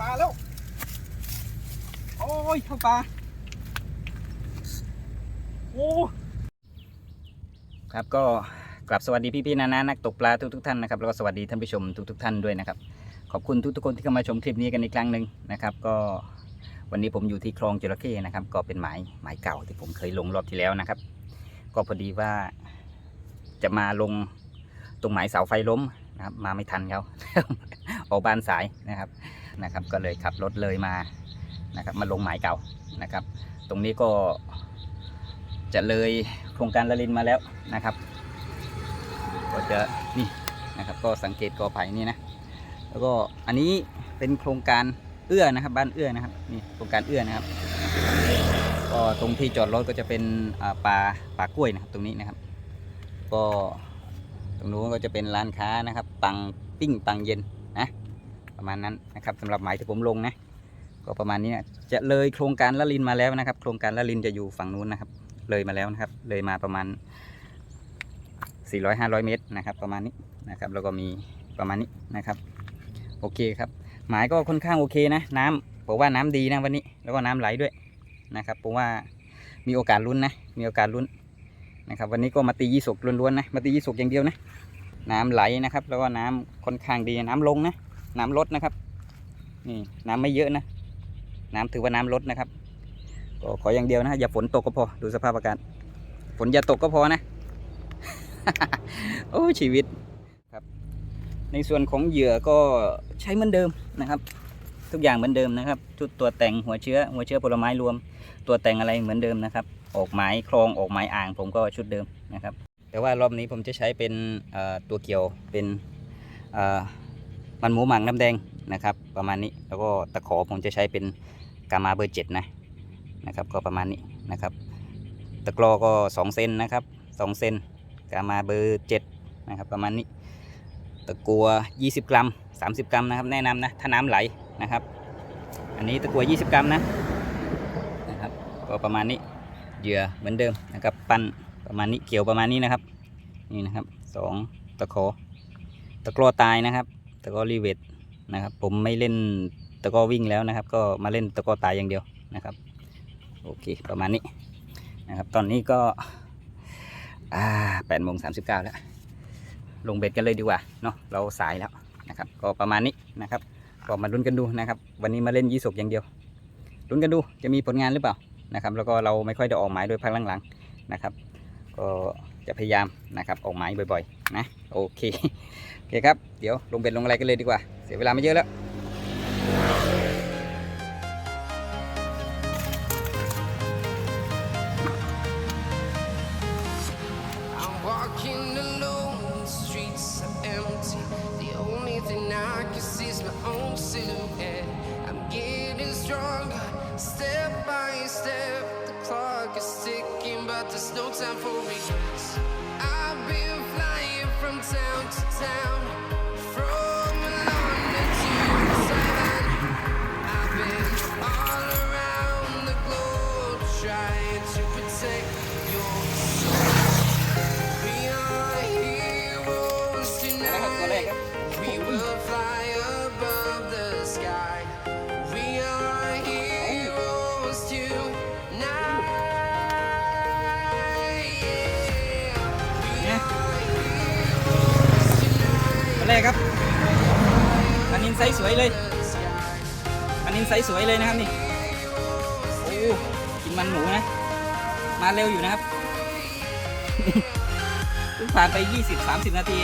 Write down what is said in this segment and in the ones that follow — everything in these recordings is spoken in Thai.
ปลาแล้ว โอ้ยเข้าปลา โอ้ครับก็กลับสวัสดีพี่ๆนานานักตกปลาทุกๆท่านนะครับแล้วก็สวัสดีท่านผู้ชมทุกๆท่านด้วยนะครับ ขอบคุณทุกๆคนที่เข้ามาชมคลิปนี้กันอีกครั้งหนึ่งนะครับ ก็วันนี้ผมอยู่ที่คลองจระเข้นะครับ ก็เป็นหมายหมายเก่าที่ผมเคยลงรอบที่แล้วนะครับ ก็พอดีว่าจะมาลงตรงหมายเสาไฟล้มนะครับ มาไม่ทันเขาออกบานสายนะครับ นะครับ ก็เลยขับรถเลยมานะครับมาลงหมายเก่านะครับ ตรงนี้ก็จะเลยโครงการละลินมาแล้วนะครับ ก็จะนี่นะครับก็สังเกตกอไผ่นี่นะแล้วก็อันนี้เป็นโครงการเอื้อนะครับ บ้านเอื้อนะครับนี่โครงการเอื้อนะครับก็ตรงที่จอดรถก็จะเป็นป่าป่ากล้วยนะครับตรงนี้นะครับ ก็ตรงนู้นก็จะเป็นร้านค้านะครับ ปังปิ้งปังเย็น ประมาณนั้นนะครับสำหรับหมายที่ผมลงนะก็ประมาณนี้จะเลยโครงการละลินมาแล้วนะครับ โครงการละลินจะอยู่ฝั่งนู้นนะครับ เลยมาแล้วนะครับ เลยมาประมาณ 400-500 เมตรนะครับ ประมาณนี้นะครับแล้วก็มีประมาณนี้นะครับ โอเคครับ หมายก็ค่อนข้างโอเคนะน้ำบอกว่าน้ำดีนะวันนี้ แล้วก็น้ำไหลด้วยนะครับผมว่ามีโอกาสลุ้นนะ มีโอกาสลุ้นนะครับ วันนี้ก็มาตียี่สกล้วนๆนะมาตียี่สกอย่างเดียวนะน้ำไหลนะครับ แล้วก็น้ำค่อนข้างดีน้ำลงนะ น้ำลดนะครับ นี่น้ำไม่เยอะนะ น้ำถือว่าน้ำลดนะครับ ก็ขออย่างเดียวนะอย่าฝนตกก็พอดูสภาพอากาศฝนอย่าตกก็พอนะ โอ้ชีวิตครับ ในส่วนของเหยื่อก็ใช้เหมือนเดิมนะครับ ทุกอย่างเหมือนเดิมนะครับชุดตัวแต่งหัวเชื้อ หัวเชื้อผลไม้รวม ตัวแต่งอะไรเหมือนเดิมนะครับ ออกหมายคลองออกหมายอ่าง ผมก็ชุดเดิมนะครับ แต่ว่ารอบนี้ผมจะใช้เป็นตัวเกี่ยวเป็น มันหมูหมังน้ำแดงนะครับ ประมาณนี้แล้วก็ตะขอผมจะใช้เป็นกามาเบอร์เจ็ดนะนะครับ ก็ประมาณนี้นะครับ ตะกรอก็สองเซนนะครับสองเซนกามาเบอร์เจ็ดนะครับ ประมาณนี้ ตะกัว 20 กรัม 30 กรัมนะครับ แนะนำนะถ้าน้ำไหลนะครับ อันนี้ตะกัว 20 กรัมนะนะครับ ก็ประมาณนี้เหยื่อเหมือนเดิมนะครับ ปั้นประมาณนี้เกี่ยวประมาณนี้นะครับ นี่นะครับสองตะขอตะกร้อตายนะครับ ตะก้อรีเวทนะครับ ผมไม่เล่นตะก้อวิ่งแล้วนะครับ ก็มาเล่นตะก้อตายอย่างเดียวนะครับ โอเคประมาณนี้นะครับ ตอนนี้ก็แปดโมงสามสิบเก้าแล้ว ลงเบ็ดกันเลยดีกว่าเนาะเราสายแล้วนะครับ ก็ประมาณนี้นะครับก็มาลุ้นกันดูนะครับ วันนี้มาเล่นยี่สกอย่างเดียวลุ้นกันดูจะมีผลงานหรือเปล่านะครับ แล้วก็เราไม่ค่อยได้ออกหมายโดยพักหลังๆนะครับ ก็จะพยายามนะครับออกหมายบ่อยๆนะโอเค โอเคครับ เดี๋ยวลงเบ็ดลงอะไรกันเลยดีกว่า เสียเวลาไม่เยอะแล้ว step by step the clock is ticking but there's no time for me from town to town. แรกครับ อันนี้ไซส์สวยเลย อันนี้ไซส์สวยเลยนะครับนี่โอ้กินมันหมูนะ มาเร็วอยู่นะครับผ่านไป 20-30 นาที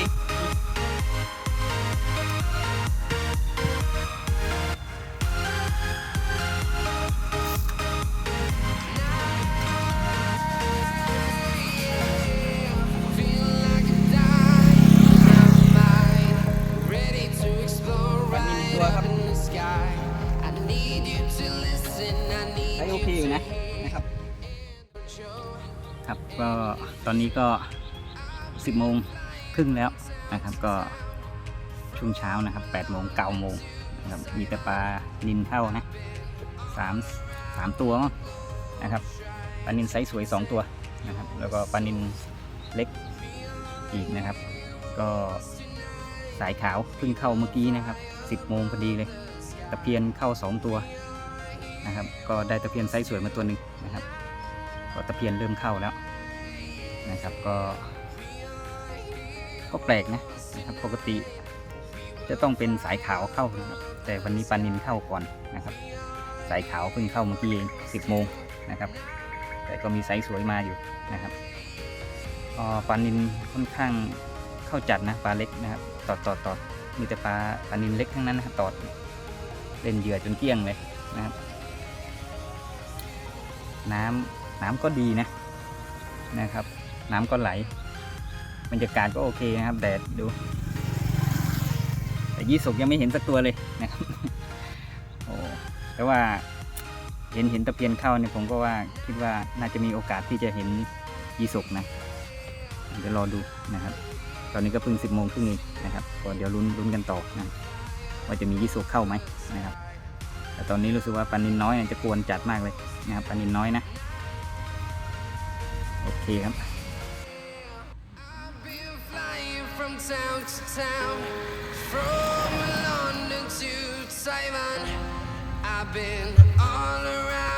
นี้ก็ 10โมงครึ่งแล้วนะครับ ก็ช่วงเช้านะครับ8โมง9โมงนะครับมีแต่ปลานินเข้านะสามสามตัวมั้งนะครับปลานินไซส์สวย 2 ตัวนะครับ แล้วก็ปลานินเล็กอีกนะครับ ก็สายขาวเพิ่งเข้าเมื่อกี้นะครับ 10โมงพอดีเลยตะเพียนเข้า 2 ตัวนะครับ ก็ได้ตะเพียนไซส์สวยมาตัวหนึ่งนะครับ ก็ตะเพียนเริ่มเข้าแล้ว นะครับก็ ก็แปลกนะนะครับปกติ จะต้องเป็นสายขาวเข้านะครับแต่วันนี้ปานินเข้าก่อนนะครับ สายขาวเพิ่งเข้าเมื่อกี้เอง10โมงนะครับ แต่ก็มีไซส์สวยมาอยู่นะครับปลานินค่อนข้างเข้าจัดนะปลาเล็กนะครับตอดตอดตอดมีแต่ปลาปลานินเล็กทั้งนั้นนะครับตอดเล่นเหยื่อจนเกลี้ยงเลยนะครับ น้ำน้ำก็ดีนะนะครับ น้ำก็ไหลบรรยากาศก็โอเคนะครับแดดดู แต่ยี่สกยังไม่เห็นสักตัวเลยนะครับโอ้แต่ว่าเห็นเห็นตะเพียนเข้าเนี่ยผมก็ว่าคิดว่าน่าจะมีโอกาสที่จะเห็นยี่สกนะเดี๋ยวรอดูนะครับ ตอนนี้ก็เพิ่งสิบโมงครึ่งเองนะครับก็เดี๋ยวลุ้นลุ้นกันต่อนะว่าจะมียี่สกเข้าไหมนะครับ แต่ตอนนี้รู้สึกว่าปลานินน้อยเนี่ยจะกวนจัดมากเลยนะครับปลานินน้อยนะโอเคครับ town to town, from London to Taiwan. I've been all around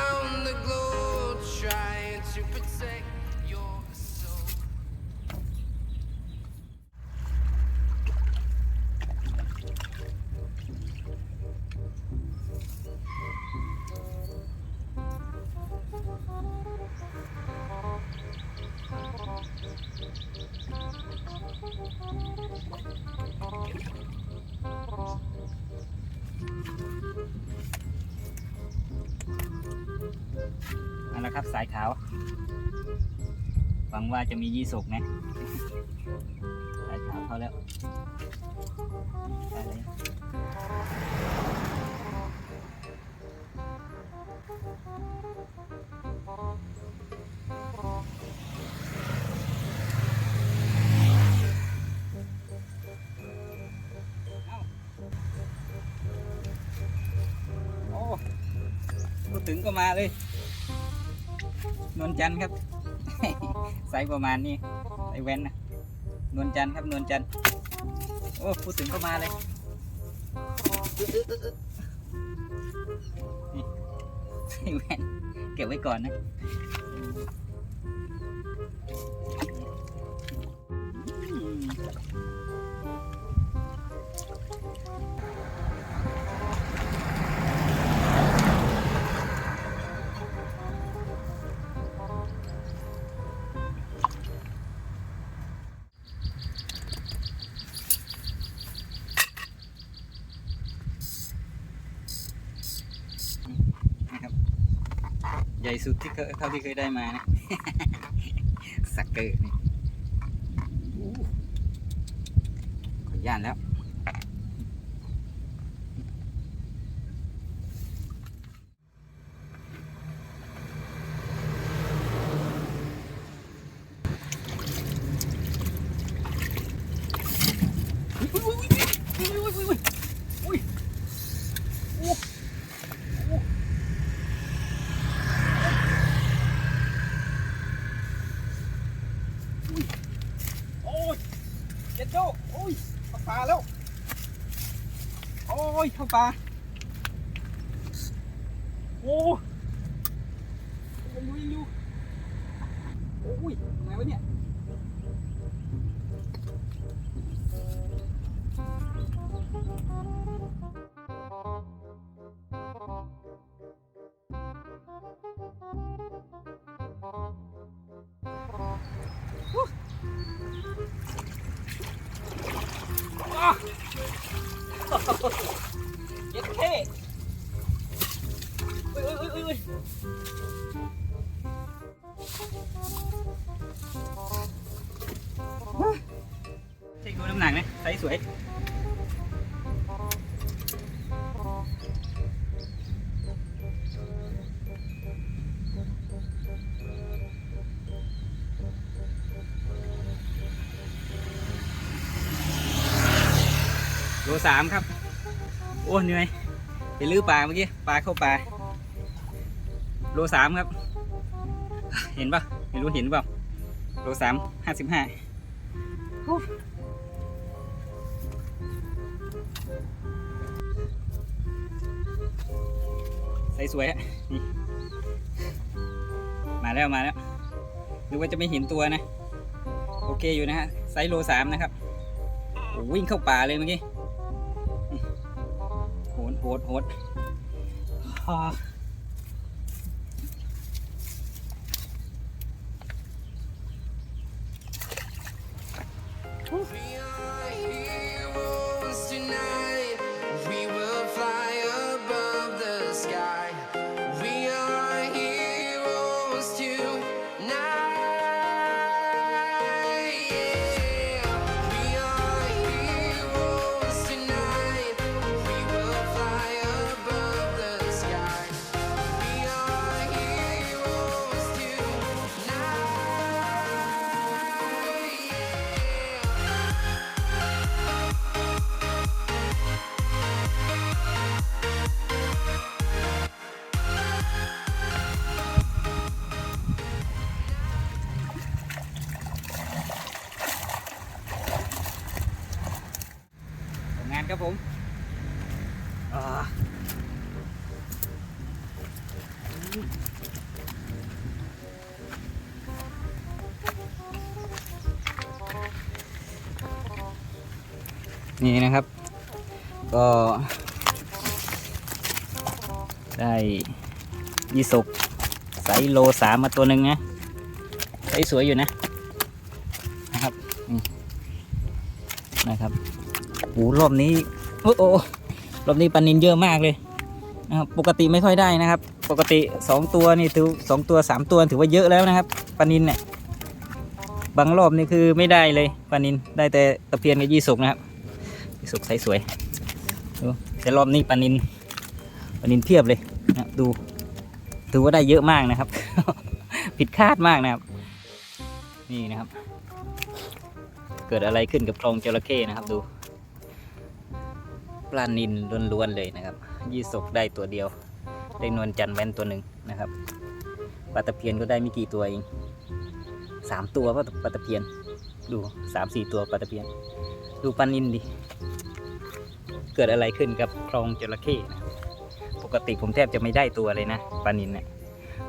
นั่นแหละครับสายขาว หวังว่าจะมียี่สกนะ สายขาวเข้าแล้วได้เล ถึงก็มาเลยนวลจันทร์ครับ ไซส์ประมาณนี้ไอแว้นนะนวลจันทร์ครับนวลจันทร์โอ้พูดถึงก็มาเลยนี่ไอแว้นเก็บไว้ก่อนนะ ใหญ่สุดที่เคยเท่าที่เคยได้มานะ สักเกอร์นี่อู้ขอย่านแล้ว โอ้ยเจ็ดโจ้โอ้ยเข้าปลาแล้ว โอ้ ยเข้าปลาโอ้ยยังอยู่ยังอยู่โอ้ยไงวะเนี่ย สามครับ โอ้เหนื่อยไปลื้อปลาเมื่อกี้ปลาเข้าปลาโลสามครับ เห็นปะไม่รู้เห็นเปล่าโลสามห้าสิบห้าใส่สวยฮะนี่มาแล้วมาแล้วนึกว่าจะไม่เห็นตัวนะ โอเคอยู่นะฮะไซส์โลสามนะครับโอ้วิ่งเข้าป่าเลยเมื่อกี้นี่โหดโหดโหดอ่ นี่นะครับ ก็ได้ยี่สกไซส์โลสามมาตัวหนึ่งนะไซส์สวยอยู่นะนะครับนะครับโอ้รอบนี้โอ้โอรอบนี้ปลานินเยอะมากเลยนะครับปกติไม่ค่อยได้นะครับ ปกติสองตัวนี่ถือสองตัวสามตัวถือว่าเยอะแล้วนะครับปลานินเนี่ยบางรอบนี่คือไม่ได้เลยปลานินได้แต่ตะเพียนกับยี่สกนะครับ สุกใสสวยดูแต่รอบนี้ปลานินปลานินเพียบเลยนะดูถือว่าได้เยอะมากนะครับ ผิดคาดมากนะครับ นี่นะครับ เกิดอะไรขึ้นกับคลองจระเข้นะครับ ดูปลานินล้วนๆเลยนะครับ ยี่สกได้ตัวเดียว ได้นวลจันทร์แว่นตัวหนึ่งนะครับปลาตะเพียนก็ได้ไม่กี่ตัวเองสามตัวปลาตะเพียน ดูสามสี่ตัวปลาตะเพียน ดูปลานินดิ เกิดอะไรขึ้นกับคลองจระเข้นะปกติผมแทบจะไม่ได้ตัวเลยนะปลานินเนี่ย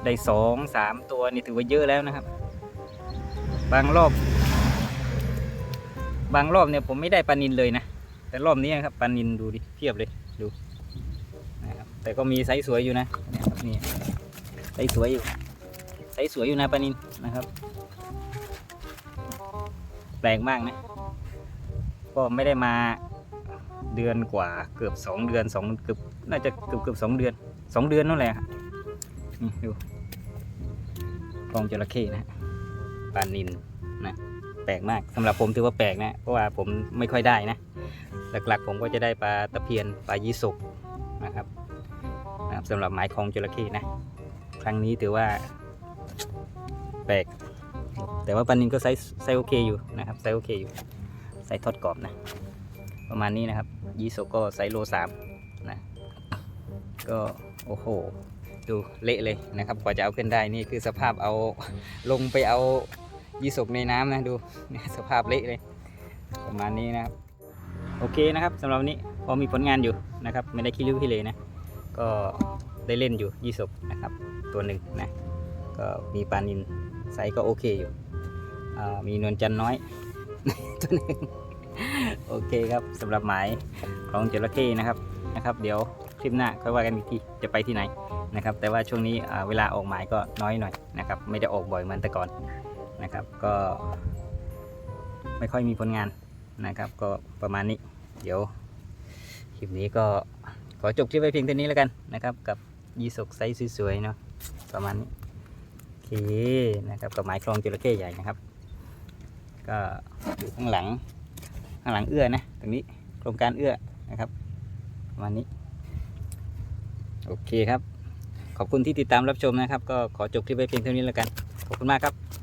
ได้สองสามตัวนี่ถือว่าเยอะแล้วนะครับ บางรอบ บางรอบเนี่ยผมไม่ได้ปลานินเลยนะแต่รอบนี้ครับปลานินดูดิเพียบเลยดูนะครับแต่ก็มีไซส์สวยอยู่นะนี่ไซส์สวยอยู่ไซส์สวยอยู่นะปลานินนะครับ แปลกมากนะก็ไม่ได้มา เดือนกว่าเกือบสองเดือนสองเกือบน่าจะเกือบเกือบสองเดือนสองเดือนนั่นแหละครับนี่ดูกองจระเข้นะปลานินนะแปลกมากสำหรับผมถือว่าแปลกนะเพราะว่าผมไม่ค่อยได้นะ หลักๆ ผมก็จะได้ปลาตะเพียนปลายี่สกนะครับนะครับสำหรับหมายคลองจระเข้นะ ครั้งนี้ถือว่า แปลก แต่ว่าปลานินก็ไซส์ไซส์โอเคอยู่นะครับไซส์โอเคอยู่ไซส์ทอดกรอบนะ ประมาณนี้นะครับยี่สกก็ไซโลสามนะก็โอ้โหดูเละเลยนะครับกว่าจะเอาขึ้นได้นี่คือสภาพเอาลงไปเอายีสกในน้ำนะดูสภาพเละเลย ประมาณนี้นะครับ โอเคนะครับสำหรับนี้พอมีผลงานอยู่นะครับ ไม่ได้ขี้ริ้วขี้เลยนะ ก็ได้เล่นอยู่ยีสกนะครับ ตัวหนึ่งนะก็มีปลานินไซส์ก็โอเคอยู่มีนวลจันทร์น้อยตัวหนึ่ง โอเคครับสำหรับหมายของจระเข้นะครับนะครับ เดี๋ยวคลิปหน้าค่อยว่ากันอีกทีจะไปที่ไหนนะครับ แต่ว่าช่วงนี้เวลาออกหมายก็น้อยหน่อยนะครับ ไม่ได้ออกบ่อยเหมือนแต่ก่อนนะครับ ก็ไม่ค่อยมีผลงานนะครับ ก็ประมาณนี้ เดี๋ยวคลิปนี้ก็ขอจบคลิปไว้เพียงเท่านี้แล้วกันนะครับ กับยีสกไซส์สวยๆเนาะประมาณนี้โอเคนะครับกับหมายคลองจระเข้ใหญ่นะครับ ก็อยู่ข้างหลัง ข้างหลังเอื้อนะตรงนี้โครงการเอื้อนะครับประมาณนี้ โอเคครับ ขอบคุณที่ติดตามรับชมนะครับ ก็ขอจบคลิปไว้เพียงเท่านี้แล้วกัน ขอบคุณมากครับ